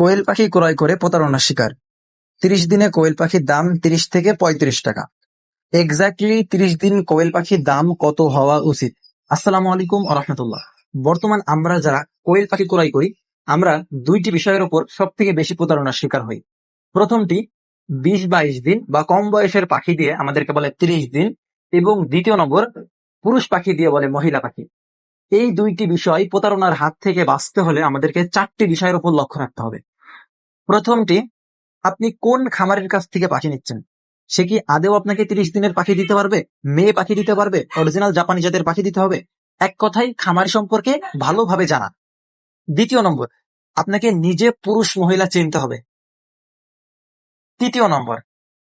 কোয়েল পাখি ক্রয় করে প্রতারণার শিকার। তিরিশ দিনে কোয়েল পাখির দাম তিরিশ থেকে পঁয়ত্রিশ টাকা। এক্স্যাক্টলি তিরিশ দিন কোয়েল পাখির দাম কত হওয়া উচিত? আসসালামু আলাইকুম রহমতুল্লাহ। বর্তমান আমরা যারা কোয়েল পাখি ক্রয় করি, আমরা দুইটি বিষয়ের উপর সব থেকে বেশি প্রতারণার শিকার হই। প্রথমটি, বিশ বাইশ দিন বা কম বয়সের পাখি দিয়ে আমাদেরকে বলে তিরিশ দিন এবং দ্বিতীয় নম্বর, পুরুষ পাখি দিয়ে বলে মহিলা পাখি। এই দুইটি বিষয় প্রতারণার হাত থেকে বাঁচতে হলে আমাদেরকে চারটি বিষয়ের উপর লক্ষ্য রাখতে হবে। প্রথমটি, আপনি কোন খামারের কাছ থেকে পাখি নিচ্ছেন? সে কি আদেও আপনাকে তিরিশ দিনের পাখি দিতে পারবে? মেয়ে পাখি দিতে পারবে? অরিজিনাল জাপানি জাতের পাখি দিতে হবে? এক কথায়, খামারি সম্পর্কে ভালোভাবে জানা। দ্বিতীয় নম্বর, আপনাকে নিজে পুরুষ মহিলা চিনতে হবে। তৃতীয় নম্বর,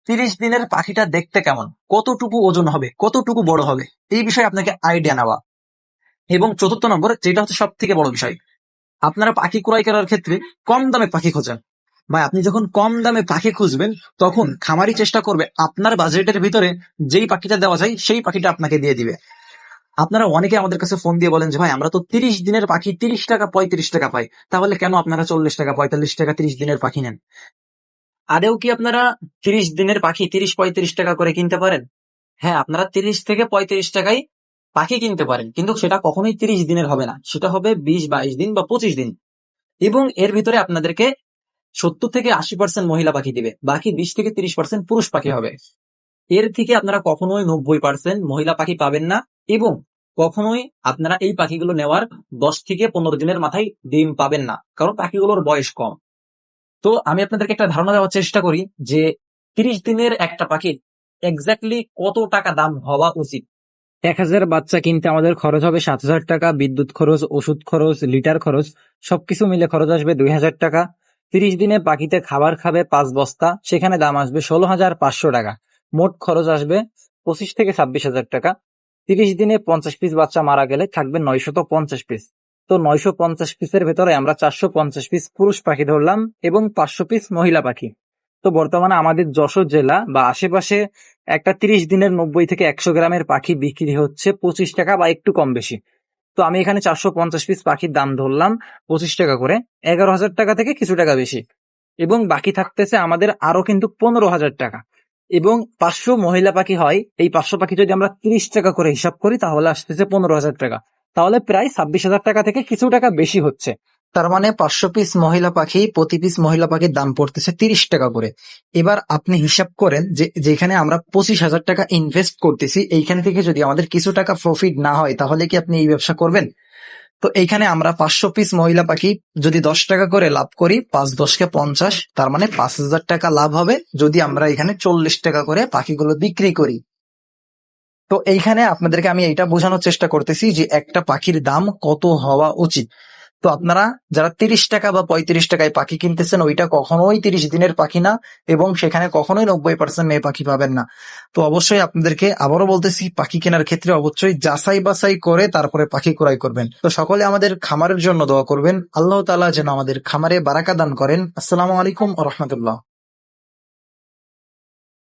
তিরিশ দিনের পাখিটা দেখতে কেমন? কতটুকু ওজন হবে? কতটুকু বড় হবে? এই বিষয়ে আপনাকে আইডিয়া নেওয়া। এবং চতুর্থ নম্বর, যেটা হচ্ছে সব থেকে বড় বিষয়, আপনারা পাখি ক্রয় করার ক্ষেত্রে কম দামে পাখি খোঁজেন। ভাই, আপনি যখন কম দামে পাখি খুঁজবেন, তখন খামারি চেষ্টা করবে আপনার বাজেটের ভিতরে যেই পাখিটা দেওয়া যায়, সেই পাখিটা আপনাকে দিয়ে দিবে। আপনারা অনেকে আমাদের কাছে ফোন দিয়ে বলেন যে, ভাই, আমরা তো তিরিশ দিনের পাখি, তিরিশ টাকা, পঁয়ত্রিশ টাকা পাই। তাহলে কেন আপনারা চল্লিশ টাকা, পঁয়তাল্লিশ টাকা, তিরিশ দিনের পাখি নেন? আদেও কি আপনারা তিরিশ দিনের পাখি, তিরিশ, পঁয়ত্রিশ টাকা করে কিনতে পারেন? হ্যাঁ আপনারা তিরিশ থেকে পঁয়ত্রিশ টাকায় পাখি কিনতে পারেন, কিন্তু সেটা কখনোই তিরিশ দিনের হবে না। সেটা হবে বিশ, বাইশ দিন বা পঁচিশ দিন। এবং এর ভিতরে আপনাদেরকে সত্তর থেকে আশি পার্সেন্ট মহিলা পাখি দিবে, বাকি বিশ থেকে তিরিশ পার্সেন্ট পুরুষ পাখি হবে। এর থেকে আপনারা কখনোই নব্বই পার্সেন্ট মহিলা পাখি পাবেন না এবং কখনোই আপনারা এই পাখিগুলো নেওয়ার দশ থেকে পনেরো দিনের মাথায় ডিম পাবেন না, কারণ পাখিগুলোর বয়স কম। তো আমি আপনাদেরকে একটা ধারণা দেওয়ার চেষ্টা করি যে তিরিশ দিনের একটা পাখির এক্স্যাক্টলি কত টাকা দাম হওয়া উচিত? এক হাজার বাচ্চা কিনতে আমাদের খরচ হবে সাত হাজার টাকা, বিদ্যুৎ খরচ, ওষুধ খরচ, লিটার খরচ, সবকিছু মিলে খরচ আসবে দুই হাজার টাকা। তিরিশ দিনে পাখিতে খাবার খাবে পাঁচ বস্তা, সেখানে দাম আসবে ষোলো হাজার পাঁচশো টাকা। মোট খরচ আসবে পঁচিশ থেকে ছাব্বিশ হাজার টাকা। তিরিশ দিনে পঞ্চাশ পিস বাচ্চা মারা গেলে থাকবে নয়শত পঞ্চাশ পিস। তো নয়শো পঞ্চাশ পিসের ভেতরে আমরা চারশো পঞ্চাশ পিস পুরুষ পাখি ধরলাম এবং পাঁচশো পিস মহিলা পাখি। তো বর্তমানে আমাদের যশোর জেলা বা আশেপাশে একটা তিরিশ দিনের নব্বই থেকে একশো গ্রামের পাখি বিক্রি হচ্ছে পঁচিশ টাকা বা একটু কম বেশি। তো আমি এখানে চারশো পঞ্চাশ পিস পাখির দাম ধরলাম, পঁচিশ টাকা করে। এগারো হাজার টাকা থেকে কিছু টাকা বেশি। এবং বাকি থাকতেছে আমাদের আরও কিন্তু পনেরো হাজার টাকা। এবং পাঁচশো মহিলা পাখি হয়, এই পাঁচশো পাখি যদি আমরা তিরিশ টাকা করে হিসাব করি, তাহলে আসতেছে পনেরো হাজার টাকা। তাহলে প্রায় ছাব্বিশ হাজার টাকা থেকে কিছু টাকা বেশি হচ্ছে। তার মানে পাঁচশো পিস মহিলা পাখি, প্রতি পিস মহিলা পাখির দাম পড়তেছে তিরিশ টাকা করে। এবার আপনি হিসাব করেন যে, যেখানে আমরা পঁচিশ হাজার টাকা ইনভেস্ট করতেছি, এইখান থেকে যদি আমাদের কিছু টাকা প্রফিট না হয়, তাহলে কি আপনি এই ব্যবসা করবেন? তো এইখানে আমরা পাঁচশো পিস মহিলা পাখি যদি দশ টাকা করে লাভ করি, পাঁচ দশকে পঞ্চাশ, তার মানে পাঁচ হাজার টাকা লাভ হবে যদি আমরা এখানে চল্লিশ টাকা করে পাখিগুলো বিক্রি করি। তো এইখানে আপনাদেরকে আমি এটা বোঝানোর চেষ্টা করতেছি যে একটা পাখির দাম কত হওয়া উচিত। তো আপনারা যারা তিরিশ টাকা বা পঁয়ত্রিশ টাকায় পাখি কিনতেছেন, ওইটা কখনোই তিরিশ দিনের পাখি না এবং সেখানে কখনোই নব্বই পার্সেন্ট মেয়ে পাখি পাবেন না। তো অবশ্যই আপনাদেরকে আবারও বলতেছি, পাখি কেনার ক্ষেত্রে অবশ্যই যাচাই বাছাই করে তারপরে পাখি ক্রয় করবেন। তো সকলে আমাদের খামারের জন্য দোয়া করবেন। আল্লাহ তালা যেন আমাদের খামারে বারাকা দান করেন। আসসালামু আলাইকুম রহমতুল্লাহ।